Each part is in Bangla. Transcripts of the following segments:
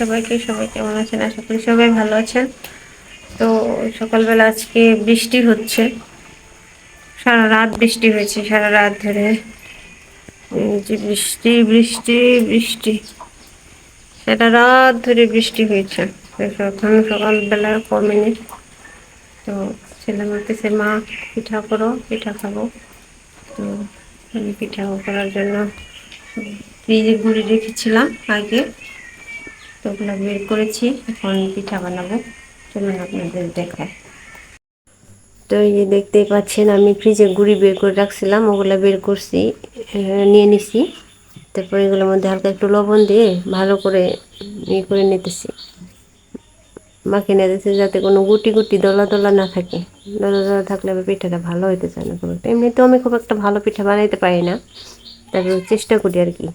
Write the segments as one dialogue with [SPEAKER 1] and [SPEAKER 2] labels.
[SPEAKER 1] সবাইকে, সবাই কেমন আছেন? আশা করি সবাই ভালো আছেন। তো সকালবেলা আজকে বৃষ্টি হচ্ছে। সারা রাত বৃষ্টি হয়েছে, সারা রাত ধরে। যে বৃষ্টি বৃষ্টি বৃষ্টি। সারা রাত ধরে বৃষ্টি হয়েছে। এখন সকালবেলা কমেনি। তো ছেলে বলতেছে, মা, পিঠা করো, পিঠা খাব। তো আমি পিঠা করার জন্য গুঁড়ি রেখেছিলাম আগে। ওগুলো বের করেছি, এখন পিঠা বানাবো। চলুন আপনাদের দেখায় তো এই যে দেখতেই পাচ্ছেন, আমি ফ্রিজে গুঁড়ি বের করে রাখছিলাম, ওগুলো বের করছি নিয়ে নিছি। তারপরে এগুলোর মধ্যে হালকা একটু লবণ দিয়ে ভালো করে ইয়ে করে নিতেছি। মাখিয়ে নিতেছি যাতে কোনো গুটি গুটি দলা দলা না থাকে। দলা দলা থাকলে আবার পিঠাটা ভালো হইতে চায় না এমনিতেও আমি খুব একটা ভালো পিঠা বানাইতে পারি না তারপরে চেষ্টা করি আর কি।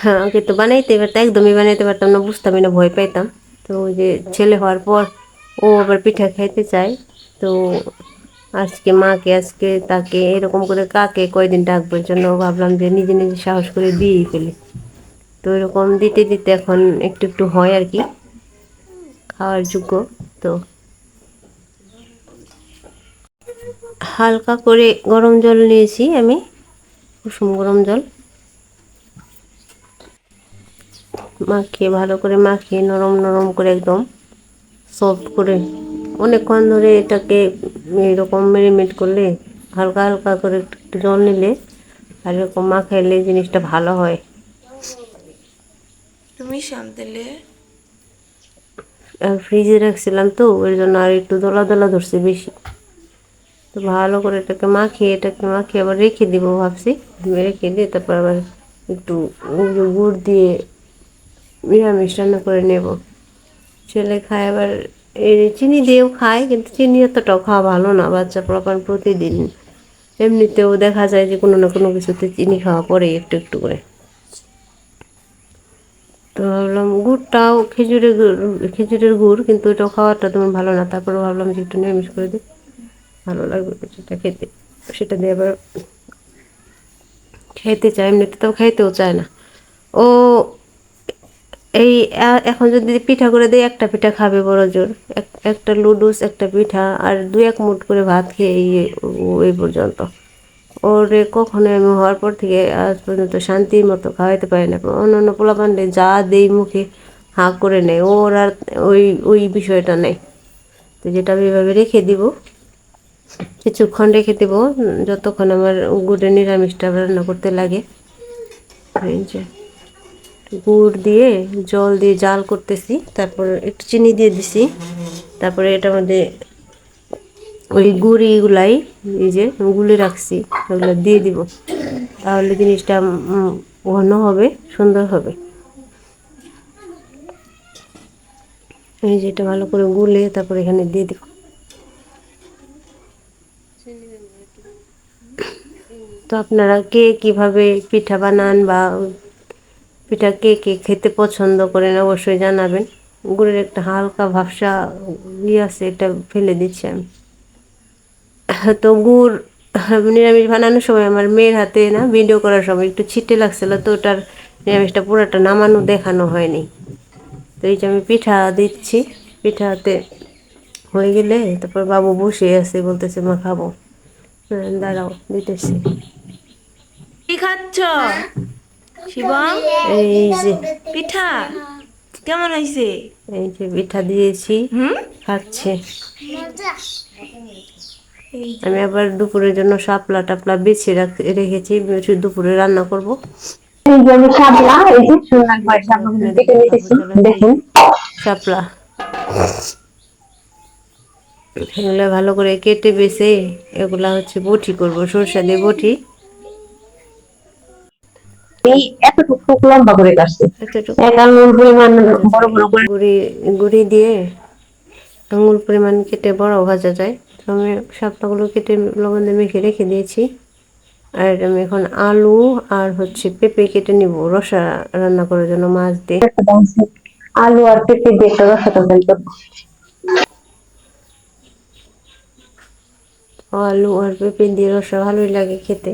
[SPEAKER 1] হ্যাঁ আগে তো বানাইতে পারতাম, একদমই বানাইতে পারতাম না, বুঝতামই না, ভয় পাইতাম। তো ওই যে ছেলে হওয়ার পর ও আবার পিঠা খাইতে চায়। তো আজকে মাকে, আজকে তাকে এরকম করে কাকে কয়দিন ডাকবো এর জন্য ভাবলাম যে নিজে নিজে সাহস করে দিয়েই ফেলি। তো এরকম দিতে দিতে এখন একটু একটু হয় আর কি, খাওয়ার যোগ্য, তো। হালকা করে গরম জল নিয়েছি আমি, কুসুম গরম জল। মাখিয়ে ভালো করে মাখিয়ে নরম নরম করে একদম সফট করে অনেকক্ষণ ধরে এটাকে এরকম মেরিনেট করলে হালকা হালকা করে একটু একটু জল নিলে আর এরকম মাখাইলে জিনিসটা ভালো হয়।
[SPEAKER 2] তুমি শান্তিলে
[SPEAKER 1] আর ফ্রিজে রাখছিলাম তো ওই জন্য আর একটু দলা দলা ধরছে বেশি। তো ভালো করে এটাকে মাখিয়ে এটাকে মাখিয়ে আবার রেখে দিব ভাবছি। রেখে দিয়ে তারপর আবার একটু গুড় দিয়ে নিরামিষ রান্না করে নেব। ছেলে খায় আবার, এই চিনি দিয়েও খায়, কিন্তু চিনি এতটাও খাওয়া ভালো না, বাচ্চা প্রকার প্রতিদিন। এমনিতেও দেখা যায় যে কোনো না কোনো কিছুতে চিনি খাওয়া পরে একটু একটু করে। তো ভাবলাম গুড়টাও, খেজুরের গুড় খেজুরের গুড়, কিন্তু এটাও খাওয়াটা তোমার ভালো না তারপরে ভাবলাম যে একটু নিরামিষ করে দিই। ভালো লাগবে সেটা খেতে। সেটা দিয়ে আবার খেতে চায়, এমনিতে তো খাইতেও চায় না। ও এই এখন যদি পিঠা করে দেয় একটা পিঠা খাবে বড় জোর। এক- একটা লুডুস একটা পিঠা, আর দু এক মুঠ করে ভাত খেয়ে এই পর্যন্ত। ওরে কখনো আমি হওয়ার পর থেকে আজ পর্যন্ত শান্তির মতো খাওয়াইতে পারি না। অন্য অন্য পোলাপান্ডে যা দেই মুখে, হাঁ করে নেয়। ওর আর ওই ওই বিষয়টা নেই। তো যেটা আমি এভাবে রেখে দিব, কিছুক্ষণ রেখে দেব যতক্ষণ আমার গুড়ের নিরামিষটা রান্না করতে লাগে। গুড় দিয়ে জল দিয়ে জাল করতেছি। তারপর একটু চিনি দিয়ে দিছি। তারপরে এটার মধ্যে ওই গুড়িগুলাই এই যে গুলে রাখছি, ওগুলো দিয়ে দিব। তাহলে জিনিসটা ঘন হবে, সুন্দর হবে। এই যে এটা ভালো করে গুলে তারপর এখানে দিয়ে দিব। তো আপনারা কে কীভাবে পিঠা বানান বা পিঠা কে কে খেতে পছন্দ করেন অবশ্যই জানাবেন। গুড়ের একটা হালকা ভাবসা ইয়ে আছে এটা ফেলে দিচ্ছি আমি। তো গুড় নিরামিষ বানানোর সময় আমার মেয়ের হাতে না ভিডিও করার সময় একটু ছিটে লাগছিল তো ওটার নিরামিষটা পুরোটা নামানো দেখানো হয়নি। তো এই যে আমি পিঠা দিচ্ছি পিঠাতে হয়ে গেলে তারপর বাবু বসে আছে বলতেছে মা খাব। হ্যাঁ, দাঁড়াও দিতেছি।
[SPEAKER 2] কি খাচ্ছ? শিবম?
[SPEAKER 1] এই যে।
[SPEAKER 2] পিঠা? কেমন হয়েছে?
[SPEAKER 1] এই যে পিঠা দিয়েছি।
[SPEAKER 2] হুম?
[SPEAKER 1] খাচ্ছে। আমি আবার দুপুরের জন্য শাপলা টাপলা বেছে রেখেছি। দুপুরে রান্না করব।
[SPEAKER 3] এই যে আমি শাপলা এই যে সুন্দর করে শাপলাগুলো কেটে নিতেছি দেখুন।
[SPEAKER 1] শাপলা। এগুলো ভালো করে কেটে বেছে এগুলা হচ্ছে বটি করব সরষা দিয়ে বটি।
[SPEAKER 3] এই এতটুকু লম্বা করে কাটছি। এক আঙুল পরিমাণ বড় বড় করে
[SPEAKER 1] গুড়ি গুড়ি দিয়ে আঙুল পরিমাণ কেটে বড় ভাজা যায়। তো আমি কেটে লবণ দিয়ে মেখে রেখে দিয়েছি। আর আমি এখন আলু আর হচ্ছে পেঁপে কেটে নিব রসা রান্না করার জন্য মাছ দিয়ে।
[SPEAKER 3] আলু আর পেঁপে দিয়ে একটা রসা তরকারি করব।
[SPEAKER 1] আলু আর পেঁপে দিয়ে রসা ভালোই লাগে খেতে।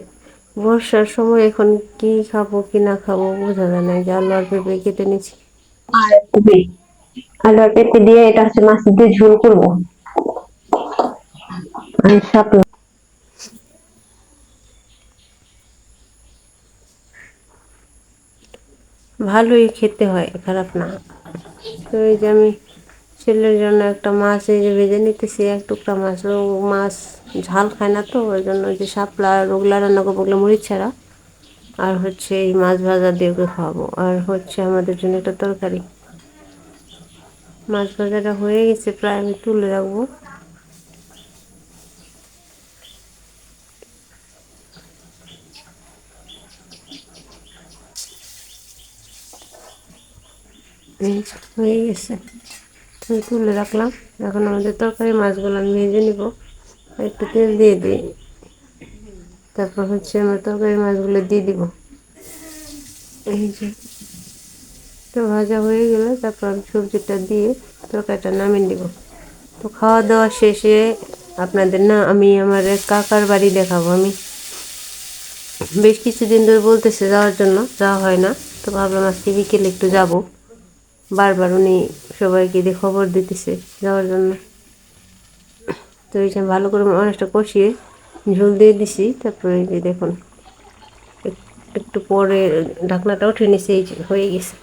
[SPEAKER 1] বর্ষার সময় এখন কি খাব কি না খাব বোঝা যায় না। যে আলু আর পেঁপে কেটে নিচ্ছি
[SPEAKER 3] আর কপি আলু আর পেঁপে দিয়ে এটা হচ্ছে মাছ দিয়ে ঝোল করব। আর শাপলা।
[SPEAKER 1] ভালোই খেতে হয় খারাপ না। তো এই যে আমি ছেলের জন্য একটা মাছ এই যে ভেজে নিতেছি, এক টুকরা মাছ। মাছ ঝাল খায় না তো, ওই জন্য যে শাপলা, রোগলা রান্না করব ওগুলো মরিচ ছাড়া। আর হচ্ছে এই মাছ ভাজা দিয়ে ওকে খাওয়াবো। আর হচ্ছে আমাদের জন্য একটা তরকারি। মাছ ভাজাটা হয়ে গেছে, প্রায় আমি তুলে রাখব। হয়ে গেছে। তুলে রাখলাম। এখন আমাদের তরকারি মাছগুলো আমি ভেজে নিব। একটু তেল দিয়ে দিই। তারপর হচ্ছে আমার তরকারি মাছগুলো দিয়ে দিব। এই যে, তো ভাজা হয়ে গেলে তারপর আমি সবজিটা দিয়ে তরকারিটা নামিয়ে দিব তো খাওয়া দাওয়া শেষে আপনাদের না, আমি আমার কাকার বাড়ি দেখাবো আমি। বেশ কিছুদিন ধরে বলতেছে যাওয়ার জন্য, যাওয়া হয় না। তো ভাবলাম আজকে বিকেলে একটু যাব। বারবার উনি সবাইকে দিয়ে খবর দিতেছে যাওয়ার জন্য। তো এই যে আমি ভালো করে অনেকটা কষিয়ে ঝোল দিয়ে দিছি, তারপরে এই যে দেখুন, এক- একটু পরে ঢাকনাটা উঠে নিছে যে হয়ে গেছে।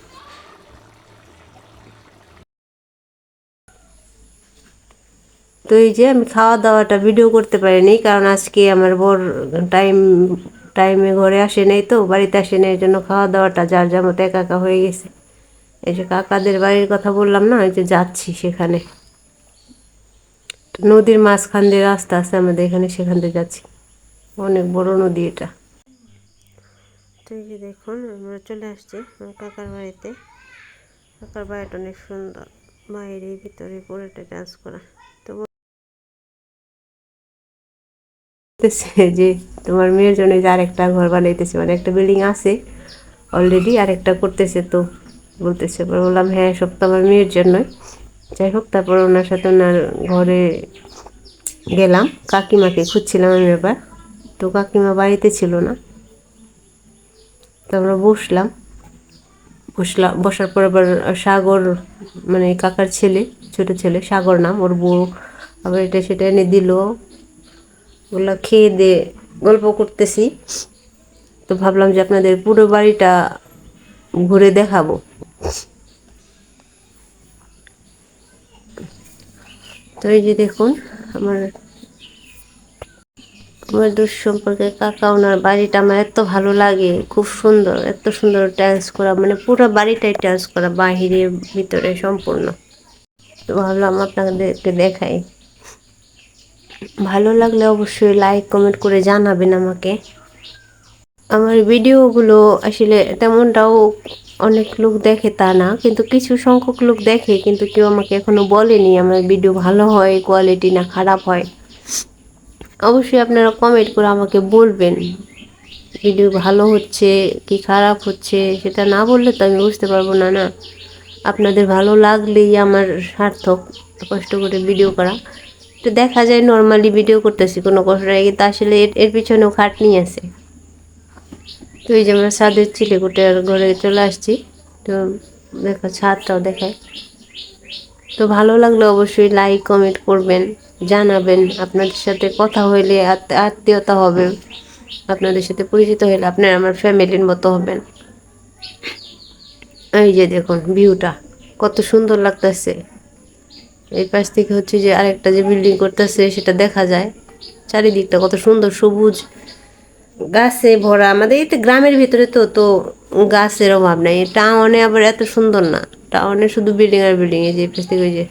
[SPEAKER 1] তো এই যে আমি খাওয়া দাওয়াটা ভিডিও করতে পারিনি, কারণ আজকে আমার বর টাইম, টাইমে ঘরে আসে নাই তো, বাড়িতে আসে নাই, এই জন্য খাওয়া দাওয়াটা যার যার মতো একা একা হয়ে গেছে। এই যে কাকাদের বাড়ির কথা বললাম না, ওই যে যাচ্ছি সেখানে। নদীর মাঝখান দিয়ে রাস্তা আছে আমাদের এখানে সেখান দিয়ে যাচ্ছি। অনেক বড় নদী এটা। তো যে দেখুন, আমরা চলে আসছি কাকার বাড়িতে। কাকার বাড়িটা অনেক সুন্দর। বাইরে ভিতরে পুরোটা ডান্স করা। তো যে তোমার মেয়ের জন্য যে আরেকটা ঘর বানাইতেছে মানে একটা বিল্ডিং আছে অলরেডি আরেকটা করতেছে তো। বলতেছে পরে বললাম হ্যাঁ সব তো আমার মেয়ের জন্যই। যাই হোক, তারপর ওনার সাথে ওনার ঘরে গেলাম। কাকিমাকে খুঁজছিলাম আমি এবার। তো কাকিমা বাড়িতে ছিল না। তো আমরা বসলাম। বসলাম বসার পর আবার সাগর মানে কাকার ছেলে, ছোট ছেলে, সাগর নাম, ওর বউ আবার এটা সেটা এনে দিল। ওগুলো খেয়ে দিয়ে গল্প করতেছি। তো ভাবলাম যে আপনাদের পুরো বাড়িটা ঘুরে দেখাবো। তো এই যে দেখুন, আমার আমার দূর সম্পর্কে কাকা ওনার বাড়িটা আমার এত ভালো লাগে, খুব সুন্দর, এত সুন্দর টাইলস করা মানে পুরো বাড়িটাই টাইলস করা, বাহিরে, ভিতরে সম্পূর্ণ। তো ভাবলাম আপনাদেরকে দেখাই। ভালো লাগলে অবশ্যই লাইক কমেন্ট করে জানাবেন আমাকে। আমার ভিডিওগুলো আসলে তেমনটাও অনেক লোক দেখে তা না, কিন্তু কিছু সংখ্যক লোক দেখে, কিন্তু কেউ আমাকে এখনও বলেনি আমার ভিডিও ভালো হয় কোয়ালিটি না খারাপ হয়। অবশ্যই আপনারা কমেন্ট করে আমাকে বলবেন ভিডিও ভালো হচ্ছে কি খারাপ হচ্ছে সেটা না বললে তো আমি বুঝতে পারব না না। আপনাদের ভালো লাগলেই আমার সার্থক, কষ্ট করে ভিডিও করা। তো দেখা যায় নর্মালি ভিডিও করতেছি, কোনো কষ্ট নেই, কিন্তু আসলে এর পিছনেও খাটনি আছে। তো এই যে আমরা ছাদের চিলেকুটের ঘরে চলে আসছি, তো দেখো ছাদটাও দেখায়। তো ভালো লাগলে অবশ্যই লাইক কমেন্ট করবেন, জানাবেন। আপনাদের সাথে কথা হইলে আত- আত্মীয়তা হবে, আপনাদের সাথে পরিচিত হলে আপনারা আমার ফ্যামিলির মতো হবেন। এই যে দেখুন ভিউটা কত সুন্দর লাগতেছে। এই পাশ থেকে হচ্ছে যে আরেকটা যে বিল্ডিং করতেছে, সেটা দেখা যায়। চারিদিকটা কত সুন্দর সবুজ। গাছে ভরা, আমাদের এই গ্রামের ভিতরে তো তো গাছের অভাব নাই। টাউনে আবার এত সুন্দর না। টাউনে শুধু বিল্ডিং আর বিল্ডিং এই যে পাশ ওই যে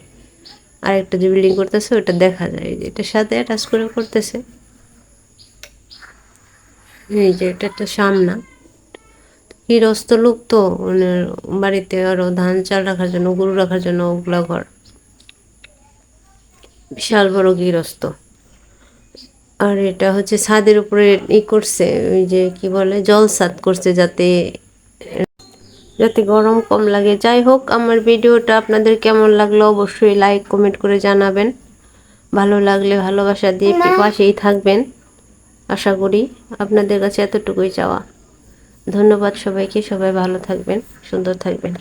[SPEAKER 1] আরেকটা যে বিল্ডিং করতেছে, ওটা দেখা যায়। যে এটার সাথে অ্যাটাচ করে করতেছে। এই যে এটা একটা সামনা। গৃহস্থ লোক তো ওনার বাড়িতে আরও ধান চাল রাখার জন্য, গরু রাখার জন্য ওগুলা ঘর। বিশাল বড় গৃহস্থ। আর এটা হচ্ছে ছাদের উপরে ই করছে, ওই যে কি বলে, জল সাত করছে যাতে যাতে গরম কম লাগে। যাই হোক, আমার ভিডিওটা আপনাদের কেমন লাগল অবশ্যই লাইক কমেন্ট করে জানাবেন। ভালো লাগলে ভালোবাসা দিয়ে পাশেই থাকবেন। আশা করি আপনাদের কাছে এতটুকুই চাওয়া। ধন্যবাদ সবাইকে, সবাই ভালো থাকবেন, সুন্দর থাকবেন।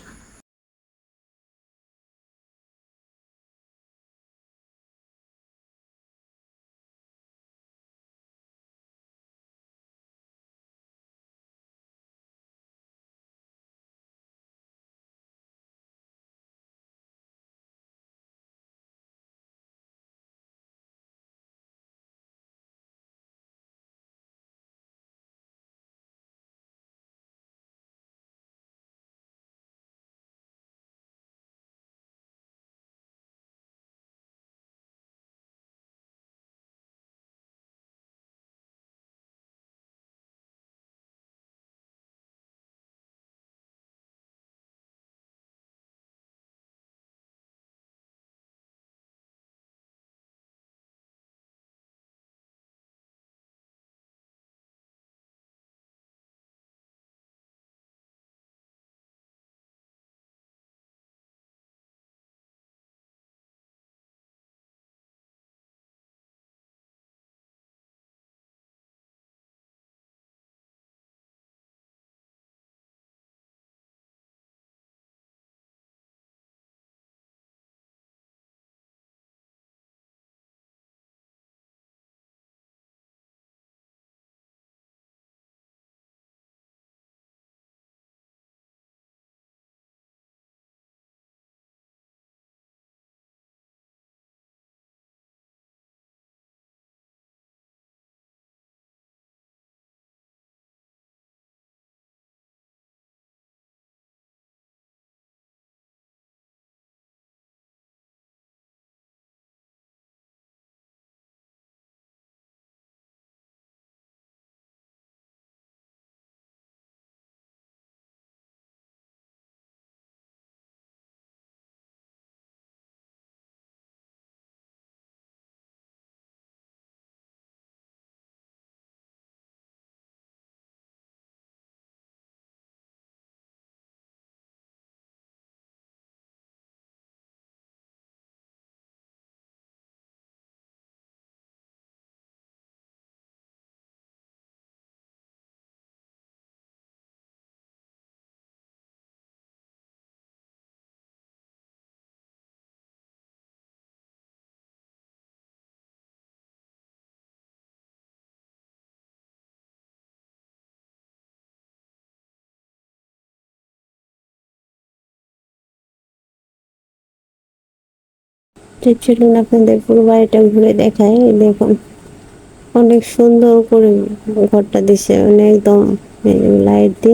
[SPEAKER 1] তো চলুন আপনাদের পুরো বাড়িটা ঘুরে দেখাই। দেখুন, অনেক সুন্দর করে ঘরটা দিছে মানে একদম লাইট দি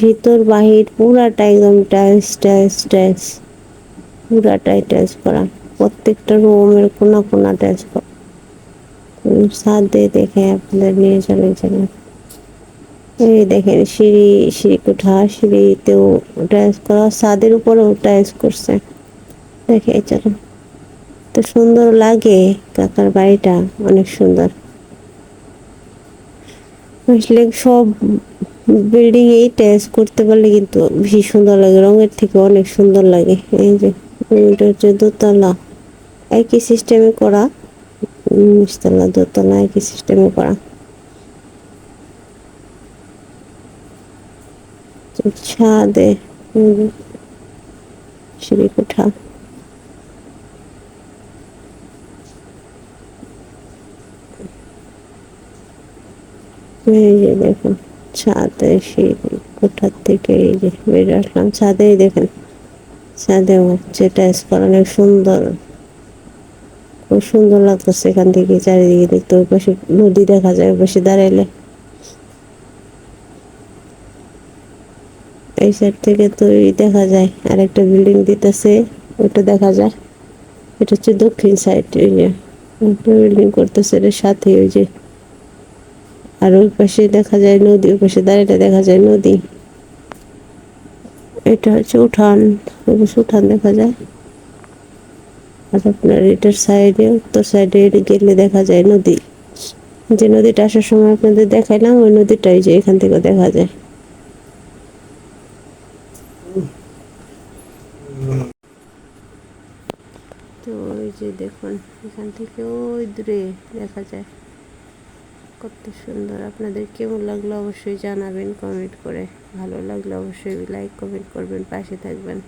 [SPEAKER 1] ভিতর বাহির পুরাটা একদম টাইলস টাইলস টাইলস পুরাটাই টাইলস করা। প্রত্যেকটা রুমের কোনা কোনা টাইলস করা। ছাদ দিয়ে দেখে আপনাদের নিয়ে চলে চলে এই দেখেন, সিঁড়ি সিঁড়ি কোঠা, সিঁড়িতেও টাইলস করা, ছাদের উপরেও টাইলস করছে। দেখে চলো। তো সুন্দর লাগে কাকার বাড়িটা, অনেক সুন্দর। সব বিল্ডিং এই টাচ করতে পারলে কিন্তু বেশি সুন্দর লাগে, রঙের থেকে অনেক সুন্দর লাগে। এই যে, এটা হচ্ছে দোতলা। একই সিস্টেমে করা, নিচতলা, দোতলা, একই সিস্টেমে করা। ছাদে সিঁড়ি কোঠা। এই যে দেখুন, ছাদে সেই কোঠার থেকে এই যে বেরিয়ে আসলাম। ছাদেই দেখেন, ছাদে হচ্ছে টাইস অনেক সুন্দর, খুব সুন্দর লাগতেছে এখান থেকে চারিদিকে দেখতে। ওই পাশে নদী দেখা যায় পাশে দাঁড়াইলে। এই সাইড থেকে তো দেখা যায় আর একটা বিল্ডিং দিতেছে ওটা দেখা যায়। এটা হচ্ছে দক্ষিণ সাইড ওই যে বিল্ডিং করতেছে, এর সাথে ওই যে আর ওই পাশে দেখা যায় নদী, ওই পাশে দাঁড়িয়ে দেখা যায় নদী। এটা হচ্ছে উঠান, ওই পাশে উঠান দেখা যায়। আর আপনার এটার সাইডে, উত্তর সাইডে গেলে দেখা যায় নদী। যে নদীটা আসার সময় আপনাদের দেখাইলাম, ওই নদীটাই যে এখান থেকে দেখা যায়। তো ওই যে দেখুন, এখান থেকে ওই দূরে দেখা যায়। কত সুন্দর। আপনাদের কেমন লাগল অবশ্যই জানাবেন কমেন্ট করে। ভালো লাগলে অবশ্যই লাইক কমেন্ট করবেন, পাশে থাকবেন।